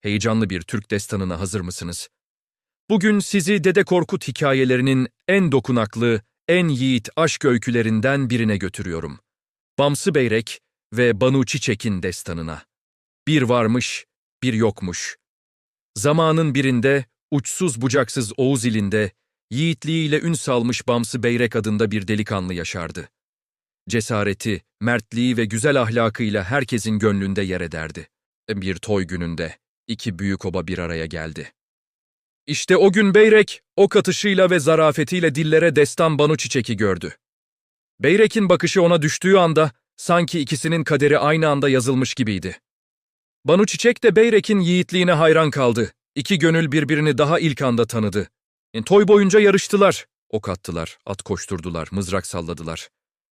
heyecanlı bir Türk destanına hazır mısınız? Bugün sizi Dede Korkut hikayelerinin en dokunaklı, en yiğit aşk öykülerinden birine götürüyorum. Bamsı Beyrek ve Banu Çiçek'in destanına. Bir varmış, bir yokmuş. Zamanın birinde, uçsuz bucaksız Oğuz ilinde, yiğitliğiyle ün salmış Bamsı Beyrek adında bir delikanlı yaşardı. Cesareti, mertliği ve güzel ahlakıyla herkesin gönlünde yer ederdi. Bir toy gününde iki büyük oba bir araya geldi. İşte o gün Beyrek, ok atışıyla ve zarafetiyle dillere destan Banu Çiçek'i gördü. Beyrek'in bakışı ona düştüğü anda sanki ikisinin kaderi aynı anda yazılmış gibiydi. Banu Çiçek de Beyrek'in yiğitliğine hayran kaldı. İki gönül birbirini daha ilk anda tanıdı. E, Toy boyunca yarıştılar. Ok attılar, at koşturdular, mızrak salladılar.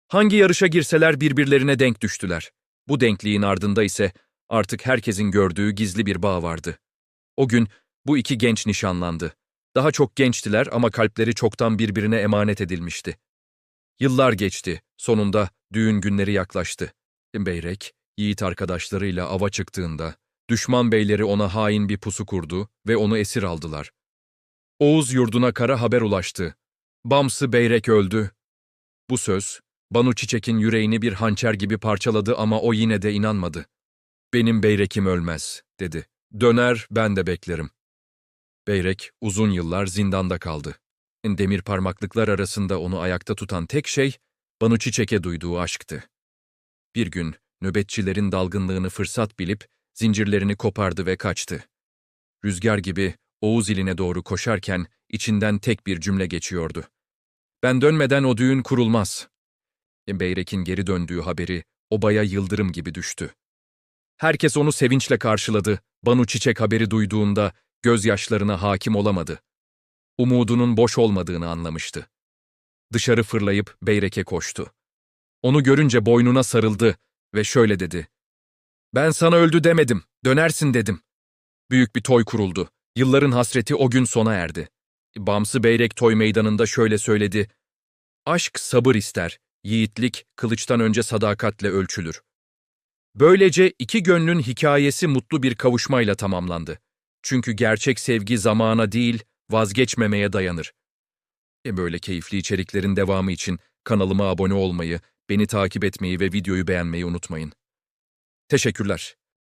Hangi yarışa girseler birbirlerine denk düştüler. Bu denkliğin ardında ise artık herkesin gördüğü gizli bir bağ vardı. O gün bu iki genç nişanlandı. Daha çok gençtiler ama kalpleri çoktan birbirine emanet edilmişti. Yıllar geçti. Sonunda düğün günleri yaklaştı. Beyrek, yiğit arkadaşlarıyla ava çıktığında, düşman beyleri ona hain bir pusu kurdu ve onu esir aldılar. Oğuz yurduna kara haber ulaştı. Bamsı Beyrek öldü. Bu söz, Banu Çiçek'in yüreğini bir hançer gibi parçaladı ama o yine de inanmadı. Benim Beyrek'im ölmez, dedi. Döner, ben de beklerim. Beyrek uzun yıllar zindanda kaldı. Demir parmaklıklar arasında onu ayakta tutan tek şey, Banu Çiçek'e duyduğu aşktı. Bir gün, nöbetçilerin dalgınlığını fırsat bilip, zincirlerini kopardı ve kaçtı. Rüzgar gibi Oğuz iline doğru koşarken, içinden tek bir cümle geçiyordu. Ben dönmeden o düğün kurulmaz. Beyrek'in geri döndüğü haberi obaya yıldırım gibi düştü. Herkes onu sevinçle karşıladı. Banu Çiçek haberi duyduğunda gözyaşlarına hakim olamadı. Umudunun boş olmadığını anlamıştı. Dışarı fırlayıp Beyrek'e koştu. Onu görünce boynuna sarıldı ve şöyle dedi. Ben sana öldü demedim, dönersin dedim. Büyük bir toy kuruldu. Yılların hasreti o gün sona erdi. Bamsı Beyrek toy meydanında şöyle söyledi. Aşk sabır ister, yiğitlik kılıçtan önce sadakatle ölçülür. Böylece iki gönlün hikayesi mutlu bir kavuşmayla tamamlandı. Çünkü gerçek sevgi zamana değil, vazgeçmemeye dayanır. E böyle keyifli içeriklerin devamı için kanalıma abone olmayı, beni takip etmeyi ve videoyu beğenmeyi unutmayın. Teşekkürler.